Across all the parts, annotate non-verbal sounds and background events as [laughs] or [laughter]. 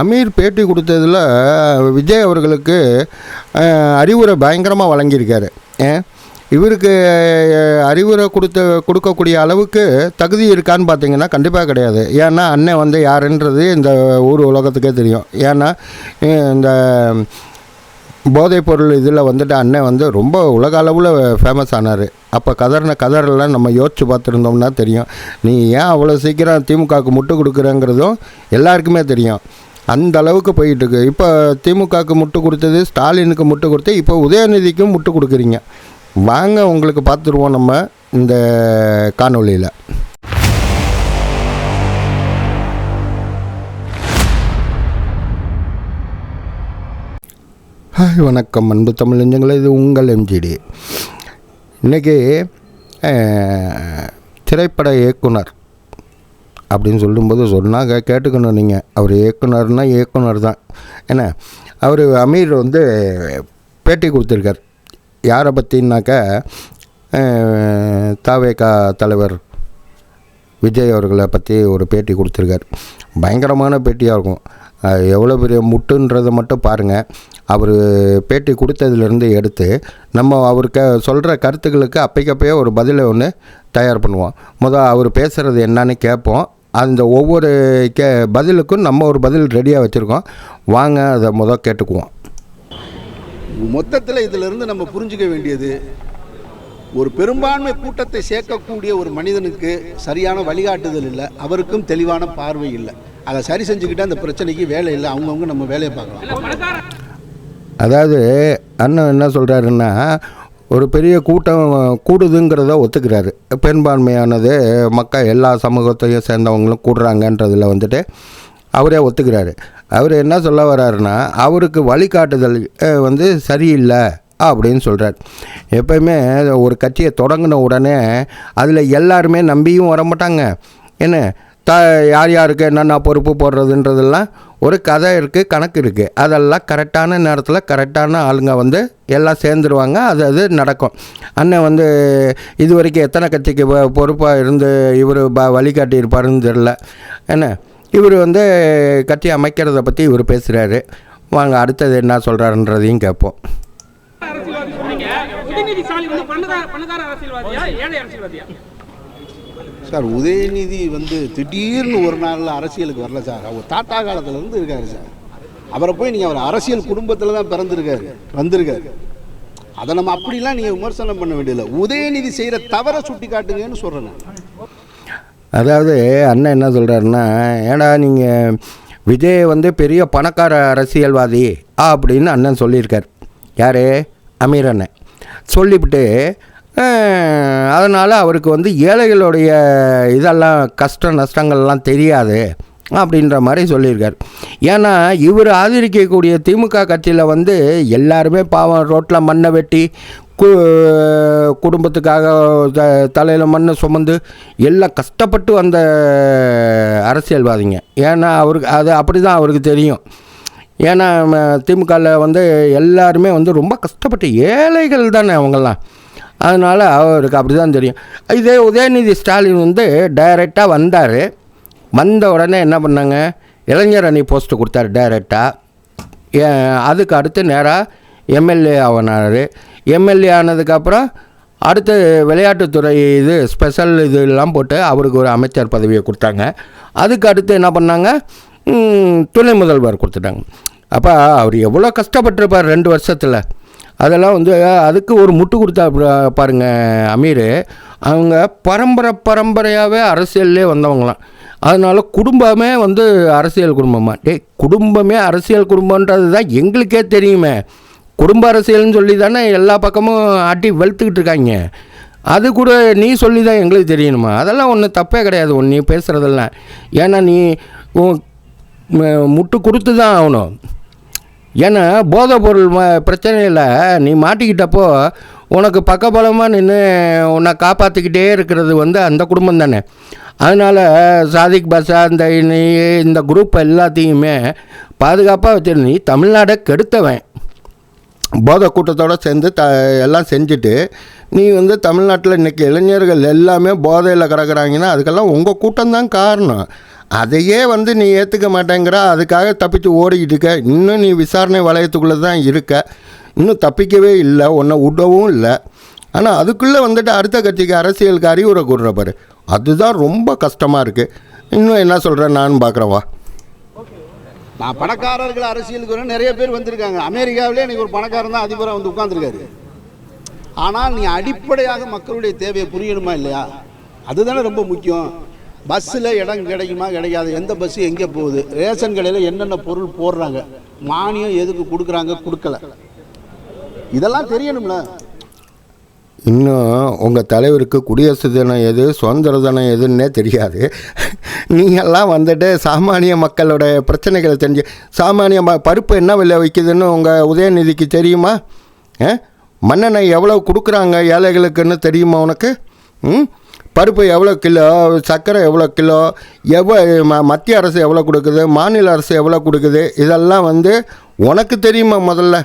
அமீர் பேட்டி கொடுத்ததில் விஜய் அவர்களுக்கு அறிவுரை பயங்கரமாக வழங்கியிருக்காரு. ஏன் இவருக்கு அறிவுரை கொடுத்த கொடுக்கக்கூடிய அளவுக்கு தகுதி இருக்கான்னு பார்த்தீங்கன்னா கண்டிப்பாக கிடையாது. ஏன்னா அண்ணன் வந்து யாருன்றது இந்த ஊர் உலகத்துக்கே தெரியும். ஏன்னா இந்த போதைப்பொருள் இதில் வந்துட்டு அண்ணன் வந்து ரொம்ப உலக அளவில் ஃபேமஸ் ஆனார். அப்போ கதறின கதறெல்லாம் நம்ம யோசிச்சு பார்த்துருந்தோம்னா தெரியும். நீ ஏன் அவ்வளோ சீக்கிரம் திமுகவுக்கு முட்டு கொடுக்குறேங்கிறதும் எல்லாருக்குமே தெரியும். அந்த அளவுக்கு போயிட்டு இருக்கு இப்போ திமுகவுக்கு முட்டு கொடுத்தது ஸ்டாலினுக்கு முட்டு கொடுத்து இப்போ உதயநிதிக்கும் முட்டு கொடுக்குறீங்க. வாங்க உங்களுக்கு பார்த்துருவோம் நம்ம இந்த காணொளியில். ஹாய் வணக்கம். அன்பு தமிழ் இது உங்கள் எம்ஜிடி இன்றைக்கி திரைப்பட இயக்குனர் அப்படின்னு சொல்லும்போது சொன்னாங்க கேட்டுக்கணும் நீங்கள் அவர் இயக்குனர்னா இயக்குனர் தான். என்ன அவர் அமீர் வந்து பேட்டி கொடுத்துருக்கார். யாரை பற்றினாக்கா தாவேகா தலைவர் விஜய் அவர்களை பற்றி ஒரு பேட்டி கொடுத்துருக்கார். பயங்கரமான பேட்டியாக இருக்கும். எவ்வளோ பெரிய முட்டுன்றதை மட்டும் பாருங்கள் அவர் பேட்டி கொடுத்ததுலேருந்து எடுத்து நம்ம அவருக்கு சொல்கிற கருத்துக்களுக்கு அப்பைக்கப்பயே ஒரு பதிலை ஒன்று தயார் பண்ணுவோம். முதல் அவர் பேசுகிறது என்னன்னு கேட்போம். அந்த ஒவ்வொரு கே பதிலுக்கும் நம்ம ஒரு பதில் ரெடியாக வச்சுருக்கோம். வாங்க அதை முதல் கேட்டுக்குவோம். மொத்தத்தில் இதிலிருந்து நம்ம புரிஞ்சுக்க வேண்டியது ஒரு பெரும்பான்மை கூட்டத்தை சேர்க்கக்கூடிய ஒரு மனிதனுக்கு சரியான வழிகாட்டுதல் இல்லை அவருக்கும் தெளிவான பார்வை இல்லை. அதை சரி செஞ்சுக்கிட்டு அந்த பிரச்சனைக்கு வேலை இல்லை அவங்கவுங்க நம்ம வேலையை பார்க்கலாம். அதாவது அண்ணன் என்ன சொல்கிறாருன்னா ஒரு பெரிய கூட்டம் கூடுதுங்கிறத ஒத்துக்கிறாரு. பெரும்பான்மையானது மக்கள் எல்லா சமூகத்தையும் சேர்ந்தவங்களும் கூடுறாங்கன்றதில் வந்துட்டு அவரே ஒத்துக்கிறாரு. அவர் என்ன சொல்ல வர்றாருன்னா அவருக்கு வழிகாட்டுதல் வந்து சரியில்லை அப்படின்னு சொல்கிறார் எப்பயுமே ஒரு கட்சியை தொடங்கின உடனே அதில் எல்லாருமே நம்பியும் வர மாட்டாங்க என்ன த யார் யாருக்கு என்னென்ன பொறுப்பு போடுறதுன்றதெல்லாம் ஒரு கதை இருக்குது கணக்கு இருக்குது அதெல்லாம் கரெக்டான நேரத்தில் கரெக்டான ஆளுங்க வந்து எல்லாம் சேர்ந்துருவாங்க. அது அது நடக்கும். அண்ணன் வந்து இது வரைக்கும் எத்தனை கட்சிக்கு பொறுப்பாக இருந்து இவர் ப வழிகாட்டியிருப்பாருன்னு தெரில என்ன? இவர் வந்து கட்சி அமைக்கிறத பற்றி இவர் பேசுகிறாரு வாங்க அடுத்தது என்ன சொல்கிறாருன்றதையும் கேட்போம். அரசியல்வாதி சார் உதயநிதி வந்து திடீர்னு ஒரு நாளில் அரசியலுக்கு வரல சார். அவர் தாத்தா காலத்துலேருந்து இருக்கார் சார். அவரை போய் நீங்கள் அவர் அரசியல் குடும்பத்தில் தான் பிறந்திருக்காரு வந்திருக்காரு. அதை நம்ம அப்படிலாம் நீங்கள் விமர்சனம் பண்ண வேண்டியதில்லை. உதயநிதி செய்கிற தவறை சுட்டி காட்டுங்கன்னு சொல்கிறேன் அதாவது அண்ணன் என்ன சொல்கிறாருன்னா ஏன்னா நீங்கள் விஜய் வந்து பெரிய பணக்கார அரசியல்வாதி அப்படின்னு அண்ணன் சொல்லியிருக்கார். யார்? அமீர் அண்ணன். சொல்லிவிட்டு அதனால் அவருக்கு வந்து ஏழைகளுடைய இதெல்லாம் கஷ்ட நஷ்டங்கள்லாம் தெரியாது அப்படின்ற மாதிரி சொல்லியிருக்கார். ஏன்னா இவர் ஆதரிக்கக்கூடிய திமுக கட்சியில் வந்து எல்லாருமே பாவம் ரோட்டில் மண்ணை வெட்டி கு குடும்பத்துக்காக த தலையில் மண்ணை சுமந்து எல்லாம் கஷ்டப்பட்டு வந்த அரசியல்வாதிங்க. ஏன்னா அவருக்கு அது அப்படி தான் அவருக்கு தெரியும். ஏன்னா திமுகவில் வந்து எல்லாருமே வந்து ரொம்ப கஷ்டப்பட்டு ஏழைகள் தானே அவங்கெல்லாம். அதனால் அவருக்கு அப்படி தான் தெரியும். இதே உதயநிதி ஸ்டாலின் வந்து டைரெக்டாக வந்தார். வந்த உடனே என்ன பண்ணாங்க? இளைஞர் அணி போஸ்ட்டு கொடுத்தாரு டைரெக்டாக அதுக்கு அடுத்து நேராக எம்எல்ஏ ஆனார். எம்எல்ஏ ஆனதுக்கப்புறம் அடுத்து விளையாட்டுத்துறை இது ஸ்பெஷல் இதெல்லாம் போட்டு அவருக்கு ஒரு அமைச்சர் பதவியை கொடுத்தாங்க. அதுக்கு அடுத்து என்ன பண்ணாங்க? துணை முதல்வர் கொடுத்துட்டாங்க. அப்போ அவர் எவ்வளோ கஷ்டப்பட்டிருப்பார் ரெண்டு வருஷத்தில். அதெல்லாம் வந்து அதுக்கு ஒரு முட்டு கொடுத்தா பா- பாருங்க அமீர். அவங்க பரம்பரை பரம்பரையாகவே அரசியல்லே வந்தவங்களாம். அதனால் குடும்பமே வந்து அரசியல் குடும்பமாக டே குடும்பமே அரசியல் குடும்பன்றது தான் எங்களுக்கே தெரியுமே. குடும்ப அரசியல்னு சொல்லி தானே எல்லா பக்கமும் ஆட்டி வெளுத்துக்கிட்டு இருக்காங்க. அது கூட நீ சொல்லி தான் எங்களுக்கு தெரியணுமா? அதெல்லாம் ஒன்றும் தப்பே கிடையாது ஒன்று நீ பேசுகிறதெல்லாம் ஏன்னா நீ உன் முட்டு கொடுத்து தான் ஆகணும். ஏன்னா போதை பொருள் ம பிரச்சனையில் நீ மாட்டிக்கிட்டப்போ உனக்கு பக்கபலமாக நின்று உன்னை காப்பாற்றிக்கிட்டே இருக்கிறது வந்து அந்த குடும்பம் தானே. அதனால் சாதிக் பாஷா இந்த நீ இந்த குரூப் எல்லாத்தையுமே பாதுகாப்பாக வச்சிரு. நீ தமிழ்நாடை கெடுத்தவன். போதை கூட்டத்தோடு சேர்ந்து த எல்லாம் செஞ்சுட்டு நீ வந்து தமிழ்நாட்டில் இன்றைக்கி இளைஞர்கள் எல்லாமே போதையில் கிடக்குறாங்கன்னா அதுக்கெல்லாம் உங்கள் கூட்டம் தான் காரணம். அதையே வந்து நீ ஏற்றுக்க மாட்டேங்கிற அதுக்காக தப்பித்து ஓடிக்கிட்டு இருக்க. இன்னும் நீ விசாரணை வளையத்துக்குள்ளே தான் இருக்க. இன்னும் தப்பிக்கவே இல்லை உன்னை விடவும் இல்லை. ஆனால் அதுக்குள்ளே வந்துட்டு அடுத்த கட்சிக்கு அரசியலுக்கு அறிவுரை கூடுற பாரு. அதுதான் ரொம்ப கஷ்டமாக இருக்குது இன்னும் என்ன சொல்கிறேன் நான் பார்க்குறேன் வா. நான் பணக்காரர்கள் அரசியலுக்கு வர நிறைய பேர் வந்திருக்காங்க. அமெரிக்காவிலே எனக்கு ஒரு பணக்காரன் தான் அதிபராக வந்து உட்காந்துருக்காரு ஆனால் நீ அடிப்படையாக மக்களுடைய தேவையை புரியணுமா இல்லையா? அதுதானே ரொம்ப முக்கியம். பஸ்ஸில் இடம் கிடைக்குமா கிடைக்காது. எந்த பஸ்ஸு எங்கே போகுது? ரேஷன் கடையில் என்னென்ன பொருள் போடுறாங்க? மானியம் எதுக்கு கொடுக்குறாங்க? கொடுக்கல. இதெல்லாம் தெரியணும்ல. இன்னும் உங்கள் தலைவருக்கு குடியரசு தினம் எது சுதந்திர தினம் எதுன்னே தெரியாது. நீங்கள்லாம் வந்துட்டு சாமானிய மக்களோட பிரச்சனைகளை தெரிஞ்சு சாமானிய ம பருப்பு என்ன விலை வைக்குதுன்னு உங்கள் உதயநிதிக்கு தெரியுமா? மன்னனை மண்ணெண்ணெய் எவ்வளோ கொடுக்குறாங்க ஏழைகளுக்குன்னு தெரியுமா உனக்கு? ம்? பருப்பு எவ்வளோ கிலோ சர்க்கரை எவ்வளோ கிலோ எவ்வளோ ம மத்திய அரசு எவ்வளோ கொடுக்குது மாநில அரசு எவ்வளோ கொடுக்குது இதெல்லாம் வந்து உனக்கு தெரியுமா முதல்ல?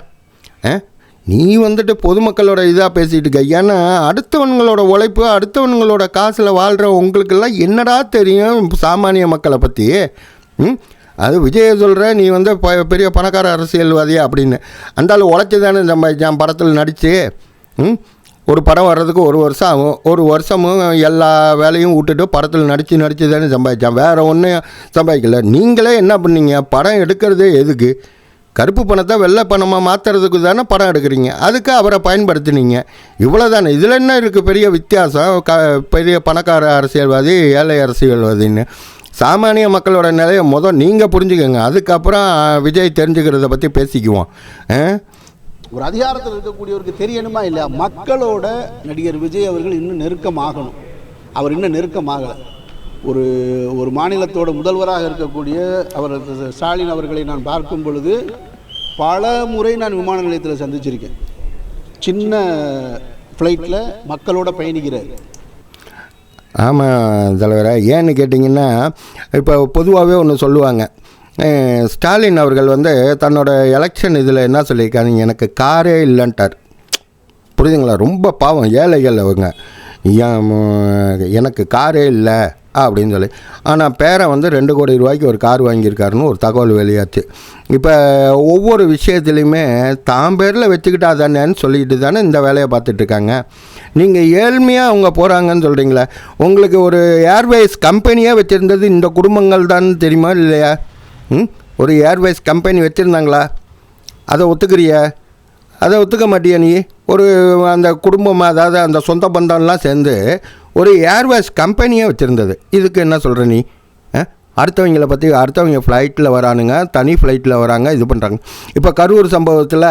ஆ? நீ வந்துட்டு பொதுமக்களோட இதாக பேசிகிட்டு இருக்க. ஏன்னா அடுத்தவனுங்களோட உழைப்பு அடுத்தவனுங்களோட காசில் வாழ்கிற உங்களுக்கெல்லாம் என்னடா தெரியும் சாமானிய மக்களை பற்றி ம்? அது விஜய சொல்கிற நீ வந்து ப- பெரிய பணக்கார அரசியல்வாதியா அப்படின்னு. அந்தாலும் உழைச்சி தானே நம்ம படத்தில் நடித்து ம்? ஒரு படம் வர்றதுக்கு ஒரு வருஷம் ஆகும். ஒரு வருஷமும் எல்லா வேலையும் விட்டுட்டு படத்தில் நடித்து நடித்து தானே சம்பாதிச்சான். வேறு ஒன்றும் சம்பாதிக்கல. நீங்களே என்ன பண்ணீங்க? படம் எடுக்கிறதே எதுக்கு? கருப்பு பணத்தை வெள்ளை பணமாக மாற்றுறதுக்கு தானே படம் எடுக்கிறீங்க. அதுக்கு அவரை பயன்படுத்தினீங்க. இவ்வளோ தானே இதில் என்ன இருக்குது பெரிய வித்தியாசம். க பெரிய பணக்கார அரசியல்வாதி ஏழை அரசியல்வாதின்னு. சாமானிய மக்களோட நிலையை முதல் நீங்கள் புரிஞ்சுக்கோங்க. அதுக்கப்புறம் விஜய் தெரிஞ்சுக்கிறத பற்றி பேசிக்குவோம். ஆ? ஒரு அதிகாரத்தில் இருக்கக்கூடியவருக்கு தெரியணுமா இல்லையா? மக்களோட நடிகர் விஜய் அவர்கள் இன்னும் நெருக்கமாகணும். அவர் இன்னும் நெருக்கமாகலை. ஒரு ஒரு மாநிலத்தோட முதல்வராக இருக்கக்கூடிய அவர் ஸ்டாலின் அவர்களை நான் பார்க்கும் பொழுது பல முறை நான் விமான நிலையத்தில் சந்திச்சிருக்கேன். சின்ன ஃப்ளைட்டில் மக்களோட பயணிக்கிறார். ஆமாம் தலைவரை. ஏன்னு கேட்டிங்கன்னா இப்போ பொதுவாகவே ஒன்று சொல்லுவாங்க. ஸ்டாலின் அவர்கள் வந்து தன்னோட எலெக்ஷன் இதில் என்ன சொல்லியிருக்காங்க எனக்கு காரே இல்லைன்ட்டார். புரியுதுங்களா? ரொம்ப பாவம் ஏழைகள் அவங்க. ஏன் எனக்கு காரே இல்லை அப்படின்னு சொல்லி. ஆனால் பேரை வந்து ரெண்டு கோடி ரூபாய்க்கு ஒரு கார் வாங்கியிருக்காருன்னு ஒரு தகவல் வெளியாச்சு. இப்போ ஒவ்வொரு விஷயத்துலையுமே தான் பேரில் வச்சுக்கிட்டா தானேன்னு சொல்லிக்கிட்டு தானே இந்த வேலையை பார்த்துட்ருக்காங்க. நீங்கள் ஏழ்மையாக அவங்க போகிறாங்கன்னு சொல்கிறீங்களே உங்களுக்கு ஒரு ஏர்வேஸ் கம்பெனியாக வச்சுருந்தது இந்த குடும்பங்கள் தான் தெரியுமா இல்லையா? ம்? ஒரு ஏர்வேஸ் கம்பெனி வச்சுருந்தாங்களா? அதை ஒத்துக்கிறிய? அதை ஒத்துக்க மாட்டியா நீ? ஒரு அந்த குடும்பம் அதாவது அந்த சொந்த பந்தம்லாம் சேர்ந்து ஒரு ஏர்வேஸ் கம்பெனியே வச்சுருந்தது. இதுக்கு என்ன சொல்கிற நீ? அடுத்தவங்கள பற்றி அடுத்தவங்க ஃப்ளைட்டில் வரானுங்க தனி ஃப்ளைட்டில் வராங்க இது பண்ணுறாங்க இப்போ கரூர் சம்பவத்தில்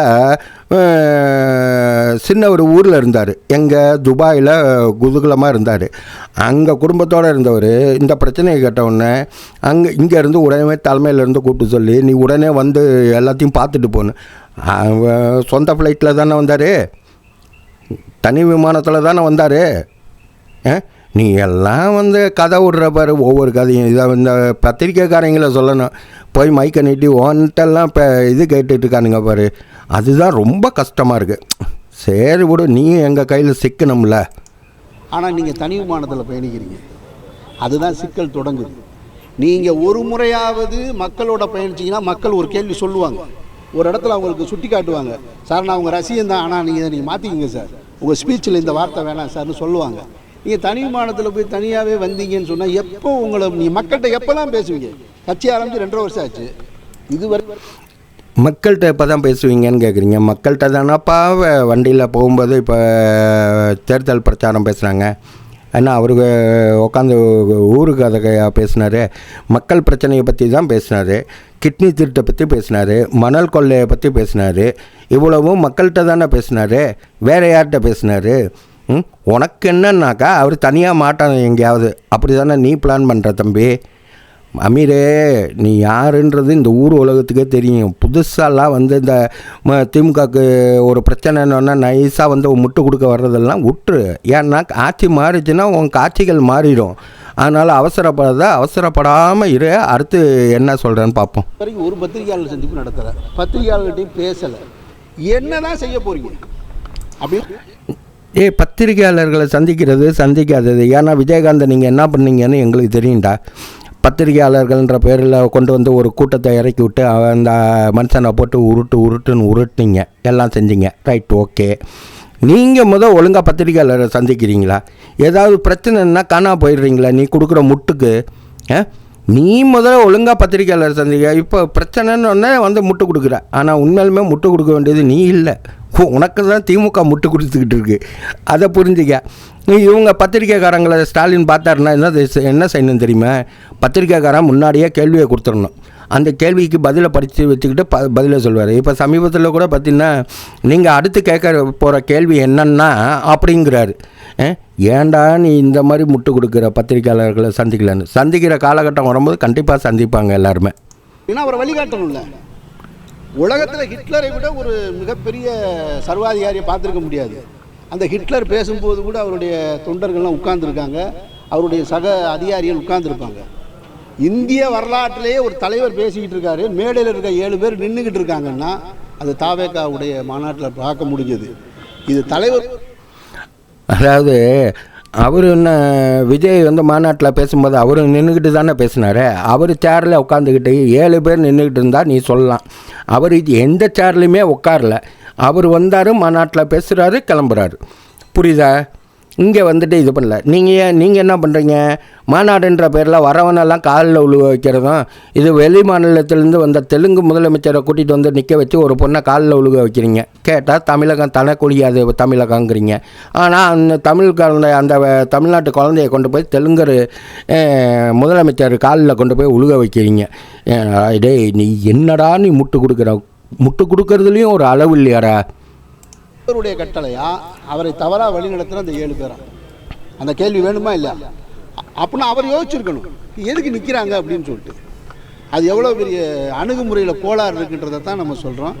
சின்ன ஒரு ஊரில் இருந்தார். எங்கள் துபாயில் குதுகலமாக இருந்தார். அங்கே குடும்பத்தோடு இருந்தவர் இந்த பிரச்சனையை கேட்டவுடனே அங்கே இங்கேருந்து உடனே தலைமையிலேருந்து கூப்பிட்டு சொல்லி நீ உடனே வந்து எல்லாத்தையும் பார்த்துட்டு போகணும் சொந்த ஃப்ளைட்டில் தானே வந்தார்? தனி விமானத்தில் தானே வந்தார்? நீ எல்லாம் வந்து கதை விடுற பாரு ஒவ்வொரு கதையும். இதை இந்த பத்திரிக்கைக்காரங்கள சொல்லணும். போய் மைக்கை நீட்டி ஒன்ட்டெல்லாம் இப்போ இது கேட்டுட்ருக்கானுங்க பாரு. அதுதான் ரொம்ப கஷ்டமாக இருக்குது சரி விடு நீ எங்கள் கையில் சிக்கணும்ல. ஆனால் நீங்கள் தனி விமானத்தில் பயணிக்கிறீங்க. அதுதான் சிக்கல் தொடங்குது. நீங்கள் ஒரு முறையாவது மக்களோட பயணிச்சீங்கன்னா மக்கள் ஒரு கேள்வி சொல்லுவாங்க. ஒரு இடத்துல அவங்களுக்கு சுட்டி காட்டுவாங்க. சார் நான் உங்கள் ரசிகன் தான். ஆனால் நீங்கள் நீங்கள் மாற்றிக்கிங்க சார். உங்கள் ஸ்பீச்சில் இந்த வார்த்தை வேணாம் சார்னு சொல்லுவாங்க. நீங்கள் தனி விமானத்தில் போய் தனியாகவே வந்தீங்கன்னு சொன்னால் எப்போ உங்களை நீ மக்கள்கிட்ட எப்போல்லாம் பேசுவீங்க? கட்சி ஆரம்பித்து ரெண்டரை வருஷம் ஆச்சு. இதுவரை மக்கள்கிட்ட எப்போ தான் பேசுவீங்கன்னு கேட்குறீங்க மக்கள்கிட்ட தானப்பா வண்டியில் போகும்போது இப்போ தேர்தல் பிரச்சாரம் பேசுகிறாங்க ஏன்னா அவரு உட்காந்து ஊருக்கு அதை பேசினார். மக்கள் பிரச்சனையை பற்றி தான் பேசினார். கிட்னி திருட்டை பற்றி பேசினார். மணல் கொள்ளையை பற்றி பேசினார். இவ்வளவும் மக்கள்கிட்ட தானே பேசினார். வேறு யார்கிட்ட பேசினார்? ம்? உனக்கு என்னன்னாக்கா அவர் தனியாக மாட்டான் எங்கேயாவது. அப்படி தானே நீ பிளான் பண்ணுற தம்பி? அமீரே நீ யாருன்றது இந்த ஊர் உலகத்துக்கே தெரியும். புதுசாலாம் வந்து இந்த ம- திமுகக்கு ஒரு பிரச்சனைன்னா நைஸாக வந்து முட்டு கொடுக்க வர்றதெல்லாம் விட்டுரு ஏன்னா ஆட்சி மாறிச்சுன்னா உன் காட்சிகள் மாறிடும். அதனால் அவசரப்படாத அவசரப்படாமல் இரு. அடுத்து என்ன சொல்கிறேன்னு பார்ப்போம். வரைக்கும் ஒரு பத்திரிகையாளர் சந்திப்பு நடத்தலை பத்திரிகையாளர்கிட்டையும் பேசலை. என்னதான் செய்ய போகிறீங்க அப்படி ஏய் பத்திரிகையாளர்களை சந்திக்கிறது சந்திக்காதது. ஏன்னா விஜயகாந்த் நீங்கள் என்ன பண்ணீங்கன்னு எங்களுக்கு தெரியும்டா. பத்திரிகையாளர்கள்ன்ற பேரில் கொண்டு வந்து ஒரு கூட்டத்தை இறக்கி விட்டு அந்த மனுஷனை போட்டு உருட்டு உருட்டுன்னு உருட்டுனீங்க. எல்லாம் செஞ்சீங்க. Right okay. நீங்கள் முதல் ஒழுங்காக பத்திரிகையாளரை சந்திக்கிறீங்களா? ஏதாவது பிரச்சனைன்னா காணா போயிடுறீங்களா? நீ கொடுக்குற முட்டுக்கு ஆ? நீ முதல்ல ஒழுங்காக பத்திரிக்கையாளர் சந்திக்க. இப்போ பிரச்சனைன்னு உடனே வந்து முட்டு கொடுக்குற. ஆனால் உண்மையிலுமே முட்டு கொடுக்க வேண்டியது நீ இல்லை. உனக்கு தான் திமுக முட்டு கொடுத்துக்கிட்டு இருக்கு அதை புரிஞ்சுக்க. நீ இவங்க பத்திரிக்கைக்காரங்களை ஸ்டாலின் பார்த்தாருன்னா என்ன என்ன செய்யணும் தெரியுமா? பத்திரிக்கைக்காரன் முன்னாடியே கேள்வியை கொடுத்துடணும். அந்த கேள்விக்கு பதிலை படித்து வச்சுக்கிட்டு ப பதிலை சொல்வார். இப்போ சமீபத்தில் கூட பார்த்திங்கன்னா நீங்கள் அடுத்து கேட்க போகிற கேள்வி என்னன்னா அப்படிங்கிறாரு. ஏண்டா நீ இந்த மாதிரி முட்டு கொடுக்குற பத்திரிக்கையாளர்களை சந்திக்கலன்னு? சந்திக்கிற காலகட்டம் வரும்போது கண்டிப்பாக சந்திப்பாங்க எல்லாருமே. ஏன்னா அவரை வழிகாட்டணும்ல. உலகத்தில் ஹிட்லரை விட ஒரு மிகப்பெரிய சர்வாதிகாரியை பார்த்துருக்க முடியாது. அந்த ஹிட்லர் பேசும்போது கூட அவருடைய தொண்டர்கள்லாம் உட்கார்ந்துருக்காங்க. அவருடைய சக அதிகாரிகள் உட்கார்ந்துருப்பாங்க. இந்திய வரலாற்றிலேயே ஒரு தலைவர் பேசிக்கிட்டு இருக்காரு. மேடையில் இருக்க ஏழு பேர் நின்றுக்கிட்டு இருக்காங்கன்னா அது தாவேக்காவுடைய மாநாட்டில் பார்க்க முடிஞ்சது. இது தலைவர் அதாவது அவர் என்ன விஜய் வந்து மாநாட்டில் பேசும்போது அவர் நின்றுக்கிட்டு தானே பேசினார். அவர் சேரில் உட்காந்துக்கிட்டு ஏழு பேர் நின்றுக்கிட்டு இருந்தால் நீ சொல்லலாம். அவர் இது எந்த சேர்லையுமே உட்காரல. அவர் வந்தார் மாநாட்டில் பேசுகிறாரு கிளம்புறாரு. புரியுதா? இங்கே வந்துட்டு இது பண்ணல. நீங்கள் ஏன் நீங்கள் என்ன பண்ணுறீங்க மாநாடுன்ற பேரில் வரவனெல்லாம் காலில் உழுவ வைக்கிறதும் இது வெளி மாநிலத்திலேருந்து வந்த தெலுங்கு முதலமைச்சரை கூட்டிகிட்டு வந்து நிற்க வச்சு ஒரு பொண்ணை காலில் உழுக வைக்கிறீங்க. கேட்டால் தமிழகம் தனக்குடியாது தமிழகங்கிறீங்க. ஆனால் அந்த தமிழ் குழந்தை அந்த வ- தமிழ்நாட்டு குழந்தைய கொண்டு போய் தெலுங்கர் முதலமைச்சர் காலில் கொண்டு போய் உழுக வைக்கிறீங்க. டேய் நீ என்னடா நீ முட்டு கொடுக்குற? முட்டு கொடுக்கறதுலேயும் ஒரு அளவு இல்லையாடா? அவருடைய கட்டளையா? அவரை தவறாக வழிநடத்துகிற அந்த ஏழு பேரா? அந்த கேள்வி வேணுமா இல்லையா? அப்படின்னா அவர் யோசிச்சிருக்கணும். எதுக்கு நிற்கிறாங்க அப்படின்னு சொல்லிட்டு. அது எவ்வளோ பெரிய அணுகுமுறையில் கோளாறு இருக்குன்றதை தான் நம்ம சொல்கிறோம்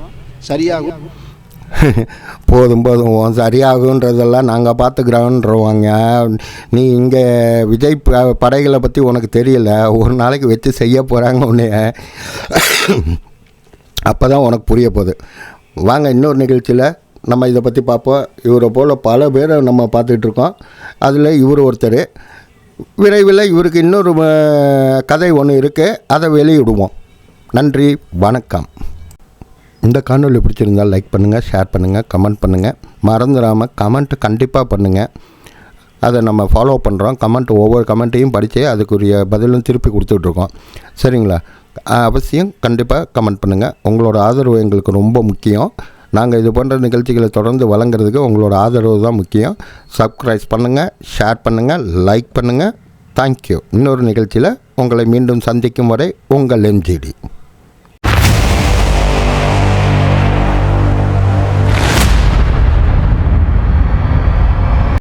சரியாகும். [laughs] போதும் போதும். உன் சரியாகுன்றதெல்லாம் நாங்கள் பார்த்துக்கிறோன்றவாங்க. நீ இங்கே விஜய் படைகளை பற்றி உனக்கு தெரியல. ஒரு நாளைக்கு வச்சு செய்ய போகிறாங்க உன்னைய. [coughs] அப்போ தான் உனக்கு புரிய போகுது. வாங்க இன்னொரு நிகழ்ச்சியில் நம்ம இதை பற்றி பார்ப்போம். இவரை போல் பல பேரை நம்ம பார்த்துட்டு இருக்கோம். அதில் இவர் ஒருத்தர். விரைவில் இவருக்கு இன்னொரு கதை ஒன்று இருக்குது அதை வெளியிடுவோம். நன்றி வணக்கம். இந்த காணொலி பிடிச்சிருந்தால் லைக் பண்ணுங்கள் ஷேர் பண்ணுங்கள் கமெண்ட் பண்ணுங்கள் மறந்துடாமல் கமெண்ட் கண்டிப்பாக பண்ணுங்கள் அதை நம்ம ஃபாலோ பண்ணுறோம் கமெண்ட் ஒவ்வொரு கமெண்ட்டையும் படித்து அதுக்குரிய பதிலும் திருப்பி கொடுத்துட்ருக்கோம் சரிங்களா? அவசியம் கண்டிப்பாக கமெண்ட் பண்ணுங்கள் உங்களோட ஆதரவு எங்களுக்கு ரொம்ப முக்கியம். நாங்கள் இது போன்ற நிகழ்ச்சிகளை தொடர்ந்து வழங்குறதுக்கு உங்களோட ஆதரவு தான் முக்கியம். சப்ஸ்கிரைப் பண்ணுங்கள் ஷேர் பண்ணுங்கள் லைக் பண்ணுங்கள் தேங்க்யூ இன்னொரு நிகழ்ச்சியில் உங்களை மீண்டும் சந்திக்கும் வரை உங்கள் எம்ஜிடி